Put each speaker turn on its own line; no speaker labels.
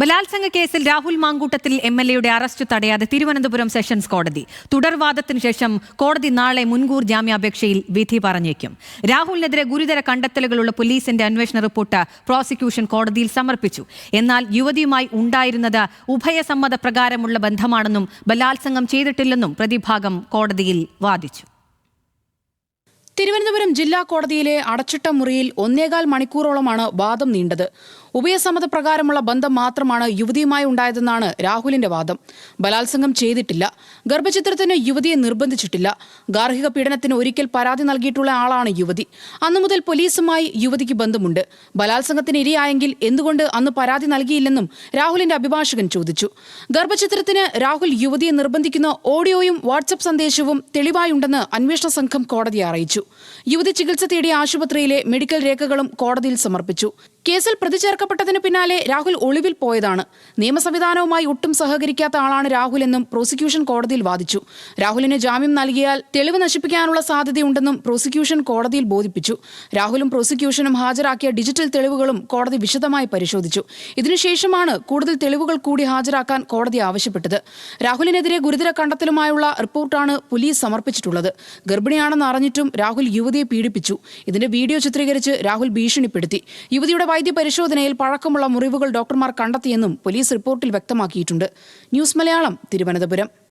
ബലാത്സംഗ കേസിൽ Rahul Mamkootathil M L എയുടെ അറസ്റ്റ് തടയാതെ തിരുവനന്തപുരം സെഷൻസ് കോടതി. തുടർവാദത്തിന് ശേഷം കോടതി നാളെ മുൻകൂർ ജാമ്യാപേക്ഷയിൽ വിധി പറഞ്ഞേക്കും. രാഹുലിനെതിരെ ഗുരുതര കണ്ടെത്തലുകളുള്ള പോലീസിന്റെ അന്വേഷണ റിപ്പോർട്ട് പ്രോസിക്യൂഷൻ കോടതിയിൽ സമർപ്പിച്ചു. എന്നാൽ യുവതിയുമായി ഉണ്ടായിരുന്നത് ഉഭയസമ്മത പ്രകാരമുള്ള ബന്ധമാണെന്നും ബലാത്സംഗം ചെയ്തിട്ടില്ലെന്നും പ്രതിഭാഗം കോടതിയിൽ വാദിച്ചു.
തിരുവനന്തപുരം ജില്ലാ കോടതിയിലെ അടച്ചിട്ട മുറിയിൽ ഒന്നേകാൽ മണിക്കൂറോളമാണ് വാദം നീണ്ടത്. ഉഭയസമ്മതപ്രകാരമുള്ള ബന്ധം മാത്രമാണ് യുവതിയുമായി ഉണ്ടായതെന്നാണ് രാഹുലിന്റെ വാദം. ബലാത്സംഗം ചെയ്തിട്ടില്ല. ഗർഭചിത്രത്തിന് യുവതിയെ നിർബന്ധിച്ചിട്ടില്ല. ഗാർഹിക പീഡനത്തിന് ഒരിക്കൽ പരാതി നൽകിയിട്ടുള്ള ആളാണ് യുവതി. അന്നു മുതൽ പോലീസുമായി യുവതിക്ക് ബന്ധമുണ്ട്. ബലാത്സംഗത്തിന് ഇരയായെങ്കിൽ എന്തുകൊണ്ട് അന്ന് പരാതി നൽകിയില്ലെന്നും രാഹുലിന്റെ അഭിഭാഷകൻ ചോദിച്ചു. ഗർഭചിത്രത്തിന് രാഹുൽ യുവതിയെ നിർബന്ധിക്കുന്ന ഓഡിയോയും വാട്സപ്പ് സന്ദേശവും തെളിവായുണ്ടെന്ന് അന്വേഷണ സംഘം കോടതിയെ അറിയിച്ചു. യുവതി ചികിത്സ തേടിയ ആശുപത്രിയിലെ മെഡിക്കൽ രേഖകളും കോടതിയിൽ സമർപ്പിച്ചു കേസിൽ പ്രതി ചേർക്കപ്പെട്ടതിന് പിന്നാലെ രാഹുൽ ഒളിവിൽ പോയതാണ്. നിയമസംവിധാനവുമായി ഒട്ടും സഹകരിക്കാത്ത ആളാണ് രാഹുൽ എന്നും പ്രോസിക്യൂഷൻ കോടതിയിൽ വാദിച്ചു. രാഹുലിന് ജാമ്യം നൽകിയാൽ തെളിവ് നശിപ്പിക്കാനുള്ള സാധ്യതയുണ്ടെന്നും പ്രോസിക്യൂഷൻ കോടതിയിൽ ബോധിപ്പിച്ചു. രാഹുലും പ്രോസിക്യൂഷനും ഹാജരാക്കിയ ഡിജിറ്റൽ തെളിവുകളും കോടതി വിശദമായി പരിശോധിച്ചു. ഇതിനുശേഷമാണ് കൂടുതൽ തെളിവുകൾ കൂടി ഹാജരാക്കാൻ കോടതി ആവശ്യപ്പെട്ടത്. രാഹുലിനെതിരെ ഗുരുതര കണ്ടെത്തലുമായുള്ള റിപ്പോർട്ടാണ് പോലീസ് സമർപ്പിച്ചിട്ടുള്ളത്. ഗർഭിണിയാണെന്ന് അറിഞ്ഞിട്ടും രാഹുൽ യുവതിയെ പീഡിപ്പിച്ചു. ഇതിന്റെ വീഡിയോ ചിത്രീകരിച്ച് രാഹുൽ ഭീഷണിപ്പെടുത്തി. യുവതിയുടെ വൈദ്യപരിശോധനയിൽ പഴക്കമുള്ള മുറിവുകൾ ഡോക്ടർമാർ കണ്ടെത്തിയെന്നും പോലീസ് റിപ്പോർട്ടിൽ വ്യക്തമാക്കിയിട്ടുണ്ട്. ന്യൂസ് മലയാളം തിരുവനന്തപുരം.